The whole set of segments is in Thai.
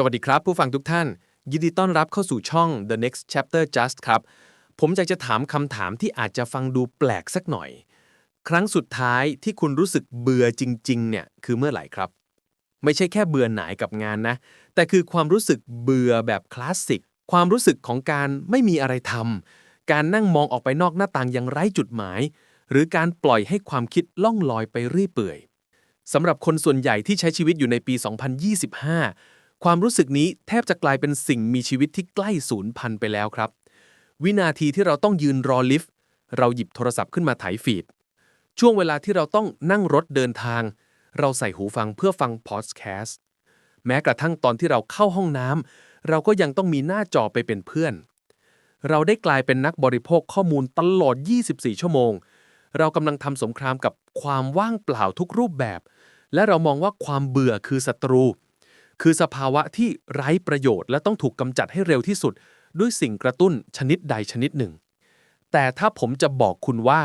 สวัสดีครับ ผู้ฟังทุกท่าน ยินดีต้อนรับเข้าสู่ช่อง The Next Chapter Just ครับ ผมอยากจะถามคำถามที่อาจจะฟังดูแปลกสักหน่อย ครั้งสุดท้ายที่คุณรู้สึกเบื่อจริง ๆ เนี่ย คือเมื่อไหร่ครับ ไม่ใช่แค่เบื่อหน่ายกับงานนะ แต่คือความรู้สึกเบื่อแบบคลาสสิก ความรู้สึกของการไม่มีอะไรทำการนั่งมองออกไปนอกหน้าต่างอย่างไร้จุดหมาย หรือการปล่อยให้ความคิดล่องลอยไปเรื่อยเปื่อยสำหรับคนส่วนใหญ่ที่ใช้ชีวิตอยู่ในปี 2025 ความรู้สึกนี้แทบจะกลายเป็นสิ่งมีชีวิตที่ใกล้สูญพันธุ์ไปแล้วครับ วินาทีที่เราต้องยืนรอลิฟต์เราหยิบโทรศัพท์ขึ้นมาถ่ายฟีด ช่วงเวลาที่เราต้องนั่งรถเดินทาง เราใส่หูฟังเพื่อฟังพอดแคสต์แม้กระทั่งตอนที่เราเข้าห้องน้ำเราก็ยังต้องมีหน้าจอไปเป็นเพื่อน เราได้กลายเป็นนักบริโภคข้อมูลตลอด 24 ชั่วโมง เรากำลังทำสงครามกับความว่างเปล่าทุกรูปแบบ และเรามองว่าความเบื่อคือศัตรู คือสภาวะที่ไร้ประโยชน์และต้องถูกกำจัดให้เร็วที่สุด ด้วยสิ่งกระตุ้นชนิดใดชนิดหนึ่ง แต่ถ้าผมจะบอกคุณว่า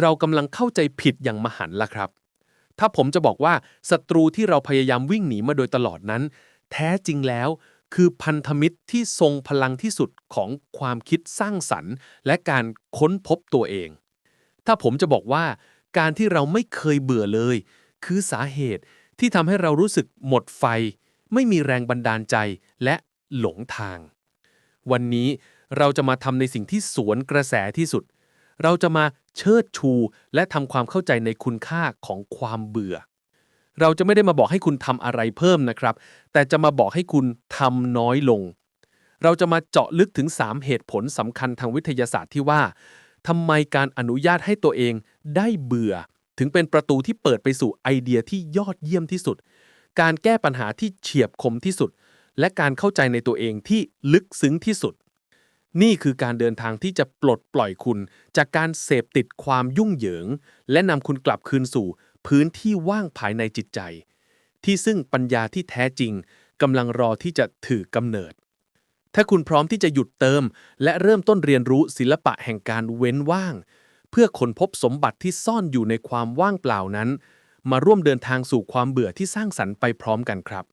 เรากำลังเข้าใจผิดอย่างมหันต์ละครับ ถ้าผมจะบอกว่าศัตรูที่เราพยายามวิ่งหนีมาโดยตลอดนั้น แท้จริงแล้วคือพันธมิตรที่ทรงพลังที่สุดของความคิดสร้างสรรค์ และการค้นพบตัวเอง ถ้าผมจะบอกว่า การที่เราไม่เคยเบื่อเลย คือสาเหตุที่ทำให้เรารู้สึกหมดไฟ ไม่มีแรงบันดาลใจและหลงทาง วันนี้เราจะมาทำในสิ่งที่สวนกระแสที่สุด เราจะมาเชิดชูและทำความเข้าใจในคุณค่าของความเบื่อ เราจะไม่ได้มาบอกให้คุณทำอะไรเพิ่มนะครับ แต่จะมาบอกให้คุณทำน้อยลง เราจะมาเจาะลึกถึง 3 เหตุผลสำคัญทางวิทยาศาสตร์ที่ว่าทำไมการอนุญาตให้ตัวเองได้เบื่อ ถึงเป็นประตูที่เปิดไปสู่ไอเดียที่ยอดเยี่ยมที่สุด การแก้ปัญหาที่เฉียบคมที่สุด และการเข้าใจในตัวเองที่ลึกซึ้งที่สุด นี่คือการเดินทางที่จะปลดปล่อยคุณ จากการเสพติดความยุ่งเหยิง และนำคุณกลับคืนสู่ พื้นที่ว่างภายในจิตใจ ที่ซึ่งปัญญาที่แท้จริงกำลังรอที่จะถือกำเนิด ถ้าคุณพร้อมที่จะหยุดเติม และเริ่มต้นเรียนรู้ศิลปะแห่งการเว้นว่าง เพื่อค้นพบสมบัติที่ซ่อนอยู่ในความว่างเปล่านั้น มาร่วมเดินทางสู่ความเบื่อที่สร้างสรรค์ไปพร้อมกันครับ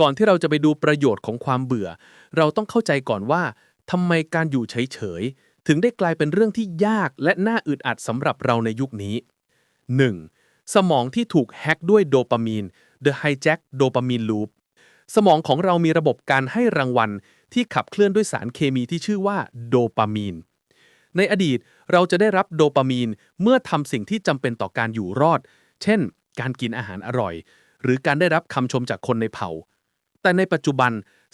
ก่อนที่เราจะไปดูประโยชน์ของความเบื่อ เราต้องเข้าใจก่อนว่าทำไมการอยู่เฉยๆถึงได้กลายเป็นเรื่องที่ยากและน่าอึดอัดสำหรับเราในยุคนี้ 1. สมองที่ถูกแฮ็กด้วยโดปามีน The Hijack Dopamine Loop สมองของเรามีระบบการให้รางวัลที่ขับเคลื่อนด้วยสารเคมีที่ชื่อว่าโดปามีน ในอดีตเราจะได้รับโดปามีนเมื่อทำสิ่งที่จำเป็นต่อการอยู่รอด เช่น การกินอาหารอร่อย หรือการได้รับคำชมจากคนในเผ่า แต่ในปัจจุบัน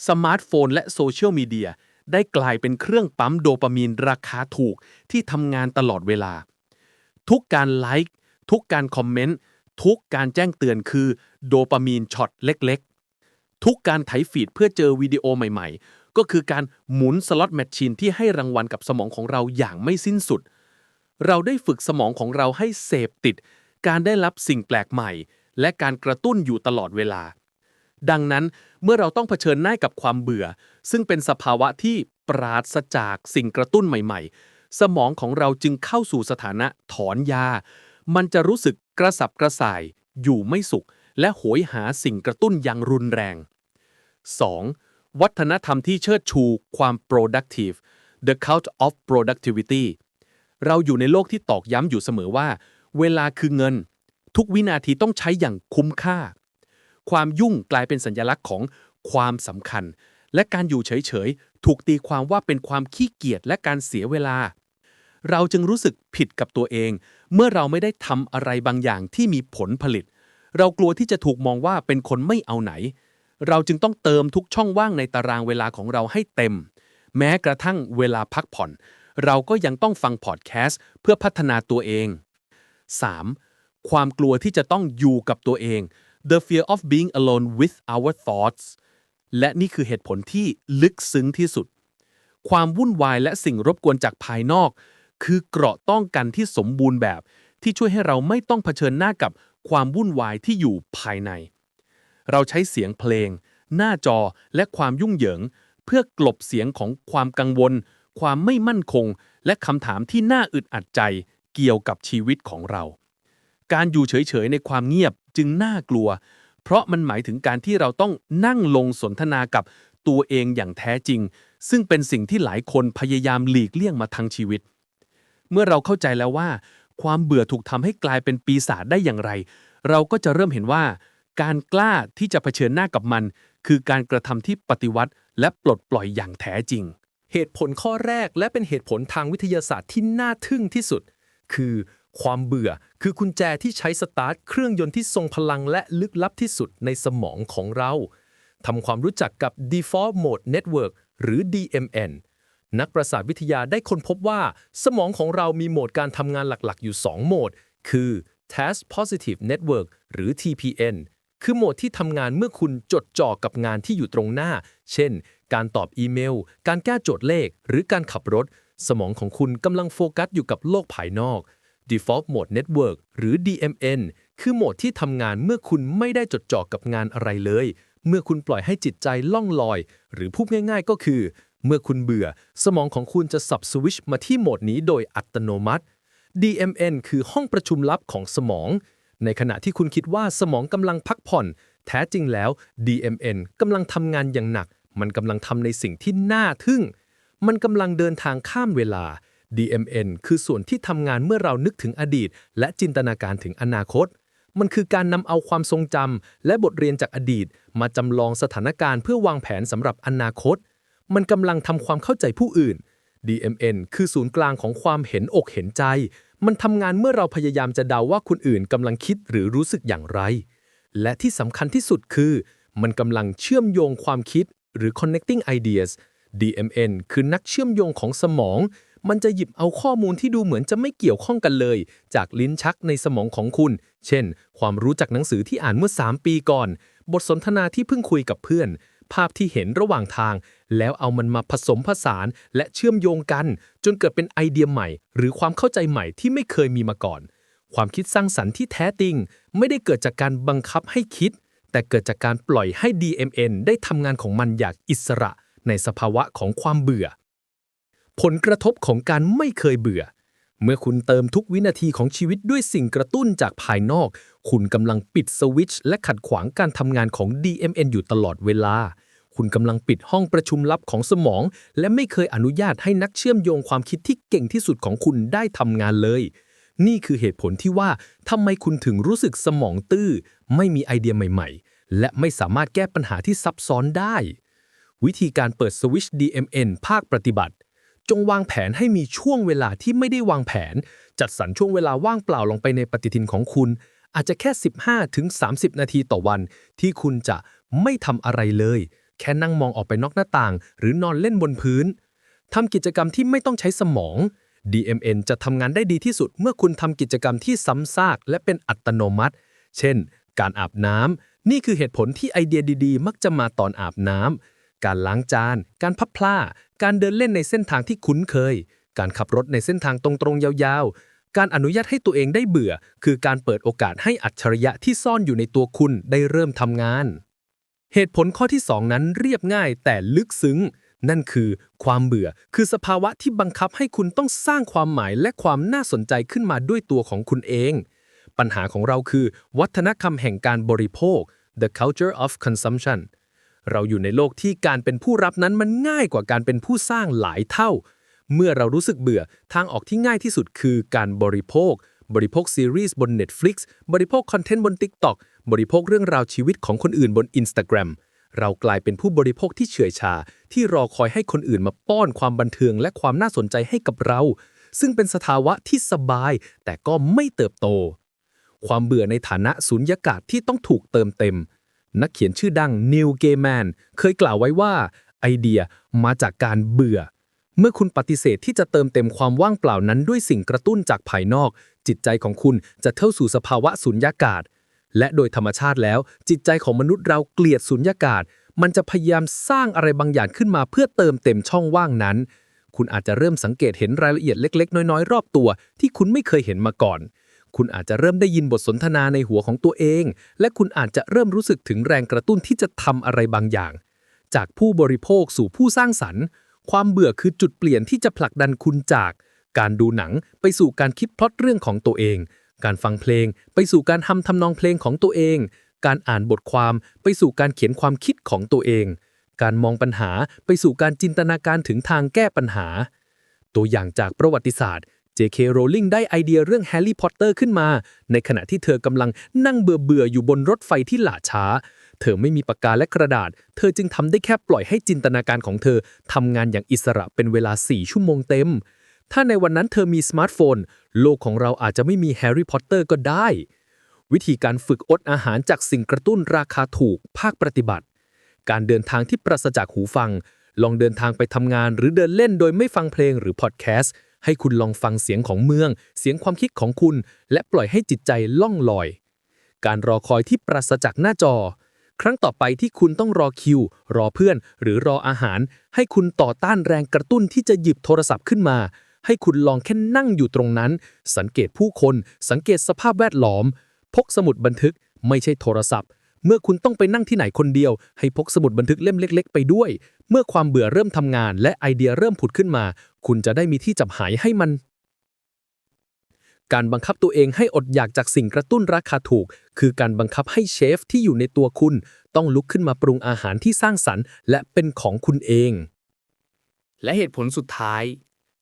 สมาร์ทโฟนและโซเชียลมีเดียได้กลายเป็นเครื่องปั๊มโดปามีนราคาถูกที่ทำงานตลอดเวลา ทุกการไลค์ทุกการคอมเมนต์ทุกการแจ้งเตือนคือโดปามีนช็อตเล็กๆ ทุกการไถฟีดเพื่อเจอวิดีโอใหม่ๆ ก็คือการหมุนสล็อตแมชชีนที่ให้รางวัลกับสมองของเราอย่างไม่สิ้นสุด เราได้ฝึกสมองของเราให้เสพติด การได้รับสิ่งแปลกใหม่ และการกระตุ้นอยู่ตลอดเวลา ดังนั้นเมื่อเราต้องเผชิญหน้ากับความเบื่อ ซึ่งเป็นสภาวะที่ปราศจากสิ่งกระตุ้นใหม่ ๆ สมองของเราจึงเข้าสู่สถานะถอนยา มันจะรู้สึกกระสับกระส่าย อยู่ไม่สุข และโหยหาสิ่งกระตุ้นอย่างรุนแรง 2. วัฒนธรรมที่เชิดชูความ productive the cult of productivity เราอยู่ในโลกที่ตอกย้ำอยู่เสมอว่า เวลาคือเงิน ทุกวินาทีต้องใช้อย่างคุ้มค่า ความยุ่งกลายเป็นสัญลักษณ์ของความสำคัญ และการอยู่เฉยๆ ถูกตีความว่าเป็นความขี้เกียจและการเสียเวลา เราจึงรู้สึกผิดกับตัวเอง เมื่อเราไม่ได้ทำอะไรบางอย่างที่มีผลผลิต เรากลัวที่จะถูกมองว่าเป็นคนไม่เอาไหน เราจึงต้องเติมทุกช่องว่างในตารางเวลาของเราให้เต็ม แม้กระทั่งเวลาพักผ่อน เราก็ยังต้องฟังพอดแคสต์เพื่อพัฒนาตัวเอง 3. ความกลัวที่จะต้องอยู่กับตัวเอง the fear of being alone with our thoughts และนี่คือเหตุผลที่ลึกซึ้งที่สุด ความวุ่นวายและสิ่งรบกวนจากภายนอก คือเกราะต้องกันที่สมบูรณ์แบบ ที่ช่วยให้เราไม่ต้องเผชิญหน้ากับความวุ่นวายที่อยู่ภายใน เราใช้เสียงเพลง หน้าจอและความยุ่งเหยิง เพื่อกลบเสียงของความกังวล ความไม่มั่นคง และคำถามที่น่าอึดอัดใจ เกี่ยวกับชีวิตของเรา การอยู่เฉยๆในความเงียบจึงน่ากลัว เพราะมันหมายถึงการที่เราต้องนั่งลงสนทนากับตัวเองอย่างแท้จริง ซึ่งเป็นสิ่งที่หลายคนพยายามหลีกเลี่ยงมาทั้งชีวิต เมื่อเราเข้าใจแล้วว่า ความเบื่อถูกทำให้กลายเป็นปีศาจได้อย่างไร เราก็จะเริ่มเห็นว่า การกล้าที่จะเผชิญหน้ากับมัน คือการกระทำที่ปฏิวัติและปลดปล่อยอย่างแท้จริง เหตุผลข้อแรกและเป็นเหตุผลทางวิทยาศาสตร์ที่น่าทึ่งที่สุด คือความเบื่อคือกุญแจที่ใช้สตาร์ทเครื่องยนต์ที่ทรงพลังและลึกลับที่สุดในสมองของเราทำความรู้จักกับ Default Mode Network หรือ DMN นักประสาทวิทยาได้ค้นพบว่า สมองของเรามีโหมดการทำงานหลักๆ อยู่ 2 โหมด คือ Task Positive Network หรือ TPN คือโหมดที่ทำงานเมื่อคุณจดจ่อกับงานที่อยู่ตรงหน้า เช่น การตอบอีเมล การแก้โจทย์เลข หรือการขับรถ สมองของคุณกำลังโฟกัสอยู่กับโลกภายนอก Default Mode Network หรือ DMN คือโหมดที่ทำงานเมื่อคุณไม่ได้จดจ่อกับงานอะไรเลย เมื่อคุณปล่อยให้จิตใจล่องลอย หรือพูดง่ายๆก็คือ เมื่อคุณเบื่อ สมองของคุณจะสับสวิชมาที่โหมดนี้โดยอัตโนมัติ DMN คือห้องประชุมลับของสมอง ในขณะที่คุณคิดว่าสมองกำลังพักผ่อน แท้จริงแล้ว DMN กำลังทำงานอย่างหนัก มันกำลังทำในสิ่งที่น่าทึ่ง มันกำลังเดินทางข้ามเวลา DMN คือส่วนที่ทำงานเมื่อเรานึกถึงอดีต และจินตนาการถึงอนาคต มันคือการนำเอาความทรงจำและบทเรียนจากอดีต มาจำลองสถานการณ์เพื่อวางแผนสำหรับอนาคต มันกำลังทำความเข้าใจผู้อื่น DMN คือศูนย์กลางของความเห็นอกเห็นใจ มันทำงานเมื่อเราพยายามจะเดาว่าคนอื่นกำลังคิดหรือรู้สึกอย่างไร และที่สำคัญที่สุดคือ มันกำลังเชื่อมโยงความคิดหรือ connecting ideas DMN คือนักเชื่อมโยงของสมอง มันจะหยิบเอาข้อมูลที่ดูเหมือนจะไม่เกี่ยวข้องกันเลย จากลิ้นชักในสมองของคุณ เช่น ความรู้จากหนังสือที่อ่านเมื่อ 3 ปีก่อน บทสนทนาที่เพิ่งคุยกับเพื่อน ภาพที่เห็นระหว่างทาง แล้วเอามันมาผสมผสาน และเชื่อมโยงกัน จนเกิดเป็นไอเดียใหม่ หรือความเข้าใจใหม่ที่ไม่เคยมีมาก่อน ความคิดสร้างสรรค์ที่แท้จริง ไม่ได้เกิดจากการบังคับให้คิด แต่เกิดจากการปล่อยให้ DMN ได้ทำงานของมันอย่างอิสระ ในสภาวะของความเบื่อ ผลกระทบของการไม่เคยเบื่อ เมื่อคุณเติมทุกวินาทีของชีวิตด้วยสิ่งกระตุ้นจากภายนอก คุณกำลังปิดสวิตช์และขัดขวางการทำงานของ DMN อยู่ตลอดเวลา คุณกำลังปิดห้องประชุมลับของสมอง และไม่เคยอนุญาตให้นักเชื่อมโยงความคิดที่เก่งที่สุดของคุณได้ทำงานเลยนี่คือเหตุผลที่ว่าทำไมคุณถึงรู้สึกสมองตื้อ ไม่มีไอเดียใหม่ ๆ และไม่สามารถแก้ปัญหาที่ซับซ้อนได้ วิธีการเปิดสวิช DMN ภาคปฏิบัติ จงวางแผนให้มีช่วงเวลาที่ไม่ได้วางแผน จัดสรรช่วงเวลาว่างเปล่าลงไปในปฏิทินของคุณ อาจจะแค่ 15ถึง30 นาทีต่อวัน ที่คุณจะไม่ทำอะไรเลย แค่นั่งมองออกไปนอกหน้าต่าง หรือนอนเล่นบนพื้นทำกิจกรรมที่ไม่ต้องใช้สมอง DMN จะทำงานได้ดีที่สุดเมื่อคุณทำกิจกรรมที่ซ้ำซากและเป็นอัตโนมัติ เช่น การอาบน้ำนี่คือเหตุผลที่ไอเดียดีๆ มักจะมาตอนอาบน้ำ การล้างจาน การพับผ้า การเดินเล่นในเส้นทางที่คุ้นเคย การขับรถในเส้นทางตรงๆยาวๆ การอนุญาตให้ตัวเองได้เบื่อ คือการเปิดโอกาสให้อัจฉริยะที่ซ่อนอยู่ในตัวคุณได้เริ่มทำงาน เหตุผลข้อที่2นั้นเรียบง่ายแต่ลึกซึ้ง นั่นคือความเบื่อ คือสภาวะที่บังคับให้คุณต้องสร้างความหมายและความน่าสนใจขึ้นมาด้วยตัวของคุณเอง ปัญหาของเราคือ วัฒนธรรมแห่งการบริโภค the culture of consumption เราอยู่ในโลกที่การเป็นผู้รับนั้นมันง่ายกว่าการเป็นผู้สร้างหลายเท่า เมื่อเรารู้สึกเบื่อทางออกที่ง่ายที่สุดคือการบริโภค บริโภคซีรีส์บน Netflix บริโภคคอนเทนต์บน TikTok บริโภคเรื่องราวชีวิตของคนอื่นบน Instagram เรากลายเป็นผู้บริโภคที่เฉื่อยชา ที่รอคอยให้คนอื่นมาป้อนความบันเทิงและความน่าสนใจให้กับเรา ซึ่งเป็นสภาวะที่สบาย แต่ก็ไม่เติบโต ความเบื่อในฐานะสุญญากาศที่ต้องถูกเติมเต็ม นักเขียนชื่อดังนิวเกแมนเคยกล่าวไว้ว่าไอเดียมาจากการเบื่อ เมื่อคุณปฏิเสธที่จะเติมเต็มความว่างเปล่านั้นด้วยสิ่งกระตุ้นจากภายนอก จิตใจของคุณจะเข้าสู่สภาวะสุญญากาศ และโดยธรรมชาติแล้ว จิตใจของมนุษย์เราเกลียดสุญญากาศ มันจะพยายามสร้างอะไรบางอย่างขึ้นมาเพื่อเติมเต็มช่องว่างนั้น คุณอาจจะเริ่มสังเกตเห็นรายละเอียดเล็ก ๆ น้อยๆ รอบตัว ที่คุณไม่เคยเห็นมาก่อน คุณอาจจะเริ่มได้ยินบทสนทนาในหัวของตัวเอง และคุณอาจจะเริ่มรู้สึกถึงแรงกระตุ้นที่จะทำอะไรบางอย่าง จากผู้บริโภคสู่ผู้สร้างสรรค์ ความเบื่อคือจุดเปลี่ยนที่จะผลักดันคุณจาก การดูหนังไปสู่การคิดพล็อตเรื่องของตัวเอง การฟังเพลง ไปสู่การทำทำนองเพลงของตัวเอง การอ่านบทความ ไปสู่การเขียนความคิดของตัวเอง การมองปัญหาไปสู่การจินตนาการถึงทางแก้ปัญหา ตัวอย่างจากประวัติศาสตร์ J.K. Rowling ได้ไอเดียเรื่องแฮร์รี่พอตเตอร์ขึ้นมา ในขณะที่เธอกำลังนั่งเบื่อเบื่อๆอยู่บนรถไฟที่หล่าช้า เธอไม่มีปากกาและกระดาษ เธอจึงทำได้แค่ปล่อยให้จินตนาการของเธอทำงานอย่างอิสระเป็นเวลา 4 ชั่วโมงเต็ม ถ้าในวันนั้นเธอมีสมาร์ทโฟน โลกของเราอาจจะไม่มีแฮร์รี่พอตเตอร์ก็ได้ วิธีการฝึกอดอาหารจากสิ่งกระตุ้นราคาถูก ภาคปฏิบัติ การเดินทางที่ปราศจากหูฟัง ลองเดินทางไปทำงานหรือเดินเล่นโดยไม่ฟังเพลงหรือพอดแคสต์ ให้คุณลองฟังเสียงของเมือง เสียงความคิดของคุณ และปล่อยให้จิตใจล่องลอย การรอคอยที่ปราศจากหน้าจอ ครั้งต่อไปที่คุณต้องรอคิว รอเพื่อน หรือรออาหาร ให้คุณต่อต้านแรงกระตุ้นที่จะหยิบโทรศัพท์ขึ้นมา ให้คุณลองแค่นั่งอยู่ตรงนั้น สังเกตผู้คน สังเกตสภาพแวดล้อม พกสมุดบันทึก ไม่ใช่โทรศัพท์ เมื่อคุณต้องไปนั่งที่ไหนคนเดียว ให้พกสมุดบันทึกเล่มเล็ก ๆ ไปด้วย เมื่อความเบื่อเริ่มทำงาน และไอเดียเริ่มผุดขึ้นมา คุณจะได้มีที่จับหายให้มัน การบังคับตัวเองให้อดอยากจากสิ่งกระตุ้นราคาถูก คือการบังคับให้เชฟที่อยู่ในตัวคุณ ต้องลุกขึ้นมาปรุงอาหารที่สร้างสรรค์ และเป็นของคุณเอง และเหตุผลสุดท้าย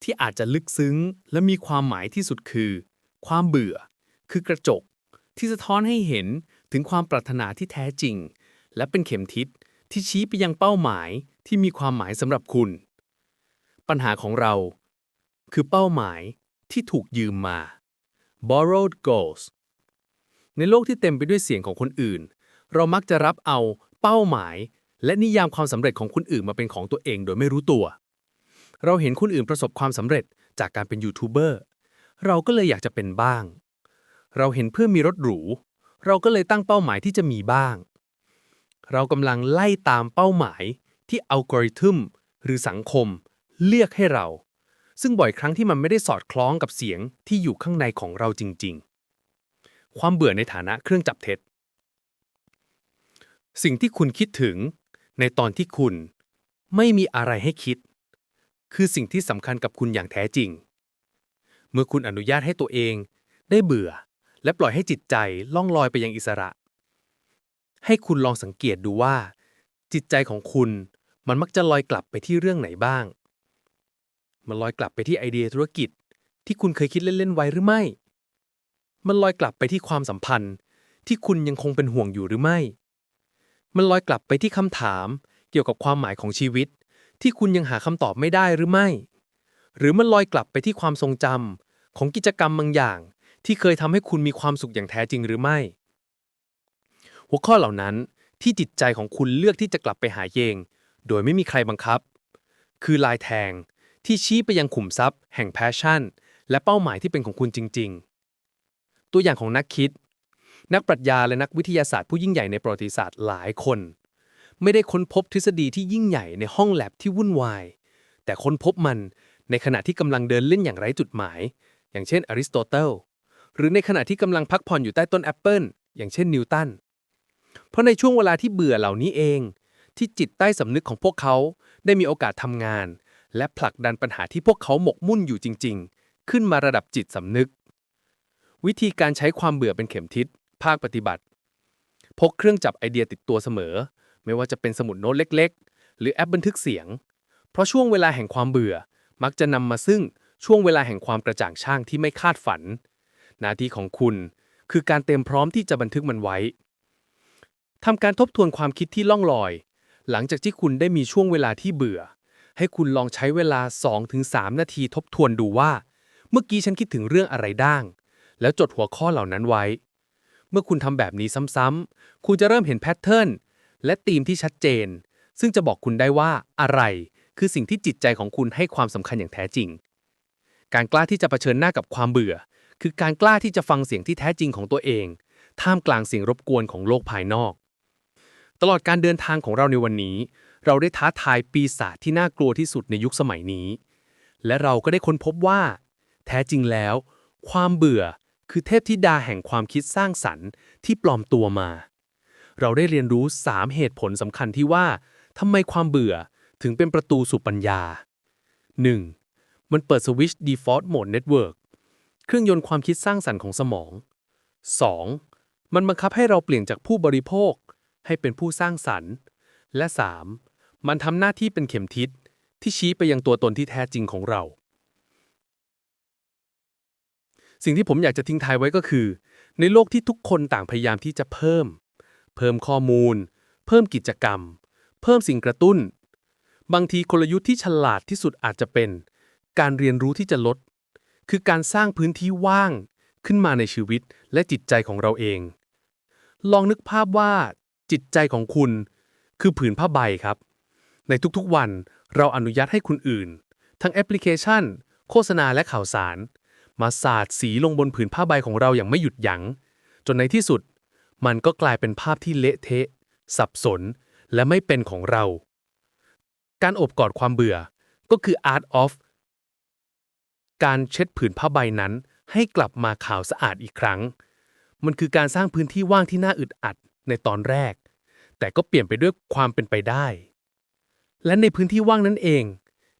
ที่อาจจะลึกซึ้ง และมีความหมายที่สุดคือ ความเบื่อ คือกระจก ที่สะท้อนให้เห็น ถึงความปรารถนาที่แท้จริง และเป็นเข็มทิศที่ชี้ไปยังเป้าหมายที่มีความหมายสำหรับคุณ ปัญหาของเรา คือเป้าหมายที่ถูกยืมมา borrowed goals ในโลกที่เต็มไปด้วยเสียงของคนอื่น เรามักจะรับเอาเป้าหมาย และนิยามความสำเร็จของคนอื่นมาเป็นของตัวเองโดยไม่รู้ตัว เราเห็นคนอื่นประสบความสำเร็จจากการเป็นยูทูบเบอร์ เราก็เลยอยากจะเป็นบ้าง เราเห็นเพื่อนมีรถหรู เราก็เลยตั้งเป้าหมายที่จะมีบ้าง เรากำลังไล่ตามเป้าหมายที่อัลกอริทึมหรือสังคมเลือกให้เรา ซึ่งบ่อยครั้งที่มันไม่ได้สอดคล้องกับเสียงที่อยู่ข้างในของเราจริง ๆ ความเบื่อในฐานะเครื่องจับเท็จ สิ่งที่คุณคิดถึงในตอนที่คุณไม่มีอะไรให้คิด คือสิ่งที่สำคัญกับคุณอย่างแท้จริง เมื่อคุณอนุญาตให้ตัวเองได้เบื่อ และปล่อยให้จิตใจล่องลอยไปยังอิสระ ให้คุณลองสังเกตดูว่า จิตใจของคุณมันมักจะลอยกลับไปที่เรื่องไหนบ้าง มันลอยกลับไปที่ไอเดียธุรกิจ ที่คุณเคยคิดเล่นๆไว้หรือไม่ มันลอยกลับไปที่ความสัมพันธ์ ที่คุณยังคงเป็นห่วงอยู่หรือไม่ มันลอยกลับไปที่คำถามเกี่ยวกับความหมายของชีวิต ที่คุณยังหาคำตอบไม่ได้หรือไม่ หรือมันลอยกลับไปที่ความทรงจำของกิจกรรมบางอย่าง ที่เคยทำให้คุณมีความสุขอย่างแท้จริงหรือไม่ หัวข้อเหล่านั้นที่จิตใจของคุณเลือกที่จะกลับไปหาเอง โดยไม่มีใครบังคับ คือลายแทงที่ชี้ไปยังขุมทรัพย์ แห่งแพชชั่น และเป้าหมายที่เป็นของคุณจริง ๆ ตัวอย่างของนักคิด นักปรัชญาและนักวิทยาศาสตร์ผู้ยิ่งใหญ่ในประวัติศาสตร์หลายคน ไม่ได้ค้นพบทฤษฎีที่ยิ่งใหญ่ในห้องแลบที่วุ่นวาย แต่ค้นพบมันในขณะที่กำลังเดินเล่นอย่างไร้จุดหมาย อย่างเช่นอริสโตเติล หรือในขณะที่กำลังพักผ่อนอยู่ใต้ต้นแอปเปิลอย่างเช่นนิวตัน เพราะในช่วงเวลาที่เบื่อเหล่านี้เอง ที่จิตใต้สำนึกของพวกเขาได้มีโอกาสทำงาน และผลักดันปัญหาที่พวกเขาหมกมุ่นอยู่จริง ๆ ขึ้นมาระดับจิตสำนึก วิธีการใช้ความเบื่อเป็นเข็มทิศ ภาคปฏิบัติ พกเครื่องจับไอเดียติดตัวเสมอ ไม่ว่าจะเป็นสมุดโน้ตเล็ก ๆ หรือแอปบันทึกเสียง เพราะช่วงเวลาแห่งความเบื่อมักจะนำมาซึ่งช่วงเวลาแห่งความกระจ่างช่างที่ไม่คาดฝัน หน้าที่ของคุณ คือการเตรียมพร้อมที่จะบันทึกมันไว้ทำการทบทวนความคิดที่ล่องลอย หลังจากที่คุณได้มีช่วงเวลาที่เบื่อ ให้คุณลองใช้เวลา 2-3 นาทีทบทวนดูว่า เมื่อกี้ฉันคิดถึงเรื่องอะไรด้าง แล้วจดหัวข้อเหล่านั้นไว้ เมื่อคุณทำแบบนี้ซ้ำๆคุณจะเริ่มเห็นแพทเทิร์นและธีมที่ชัดเจน ซึ่งจะบอกคุณได้ว่าอะไร คือสิ่งที่จิตใจของคุณให้ความสำคัญอย่างแท้จริง การกล้าที่จะเผชิญหน้ากับความเบื่อ คือการกล้าที่จะฟังเสียงที่แท้จริงของตัวเอง ท่ามกลางเสียงรบกวนของโลกภายนอก ตลอดการเดินทางของเราในวันนี้ เราได้ท้าทายปีศาจที่น่ากลัวที่สุดในยุคสมัยนี้ และเราก็ได้ค้นพบว่า แท้จริงแล้ว ความเบื่อคือเทพธิดาแห่งความคิดสร้างสรรค์ที่ปลอมตัวมา เราได้เรียนรู้ 3 เหตุผลสำคัญที่ว่าทำไมความเบื่อถึงเป็นประตูสู่ปัญญา 1. มันเปิดสวิตช์ Default Mode Network เครื่องยนต์ความคิดสร้างสรรค์ของสมอง 2. มันบังคับให้เราเปลี่ยนจากผู้บริโภค ให้เป็นผู้สร้างสรรค์ และ 3. มันทำหน้าที่เป็นเข็มทิศที่ชี้ไปยังตัวตนที่แท้จริงของเรา สิ่งที่ผมอยากจะทิ้งท้ายไว้ก็คือ ในโลกที่ทุกคนต่างพยายามที่จะเพิ่ม เพิ่มข้อมูล เพิ่มกิจกรรม เพิ่มสิ่งกระตุ้น บางทีกลยุทธ์ที่ฉลาดที่สุดอาจจะเป็น การเรียนรู้ที่จะลด คือการสร้างพื้นที่ว่างขึ้นมาในชีวิตและจิตใจของเราเอง ลองนึกภาพว่า จิตใจของคุณคือผืนผ้าใบครับ ในทุกๆวันเราอนุญาตให้คุณอื่น ทั้งแอปพลิเคชัน โฆษณาและข่าวสาร มาสาดสีลงบนผืนผ้าใบของเราอย่างไม่หยุดยัง้ง จนในที่สุด มันก็กลายเป็นภาพที่เละเทะ สับสน และไม่เป็นของเรา การโอบกอดความเบื่อก็คือ art of การเช็ดผืนผ้าใบนั้น ให้กลับมาขาวสะอาดอีกครั้ง มันคือการสร้างพื้นที่ว่างที่น่าอึดอัดในตอนแรก แต่ก็เปลี่ยนไปด้วยความเป็นไปได้ และในพื้นที่ว่างนั้นเอง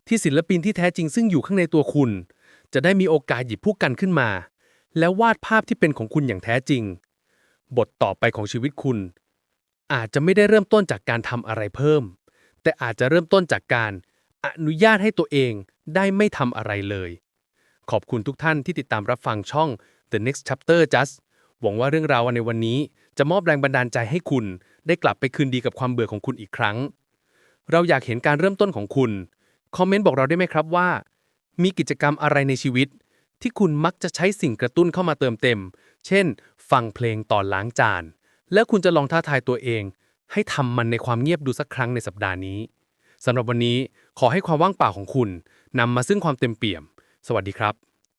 ที่ศิลปินที่แท้จริงซึ่งอยู่ข้างในตัวคุณ จะได้มีโอกาสหยิบผู้กันขึ้นมา แล้ววาดภาพที่เป็นของคุณอย่างแท้จริง บทต่อไปของชีวิตคุณ อาจจะไม่ได้เริ่มต้นจากการทำอะไรเพิ่ม แต่อาจจะเริ่มต้นจากการอนุญาตให้ตัวเองได้ไม่ทำอะไรเลย ขอบคุณทุกท่านที่ติดตามรับฟังช่อง The Next Chapter Just หวังว่าเรื่องราวในวันนี้ จะมอบแรงบันดาลใจให้คุณ ได้กลับไปคืนดีกับความเบื่อของคุณอีกครั้ง เราอยากเห็นการเริ่มต้นของคุณ คอมเมนต์บอกเราได้ไหมครับว่า มีกิจกรรมอะไรในชีวิต ที่คุณมักจะใช้สิ่งกระตุ้นเข้ามาเติมเต็ม เช่น ฟังเพลงตอนล้างจาน แล้วคุณจะลองท้าทายตัวเอง ให้ทำมันในความเงียบดูสักครั้งในสัปดาห์นี้สำหรับวันนี้ขอให้ความว่างเปล่าของคุณนำมาซึ่งความเต็มเปี่ยม สวัสดีครับ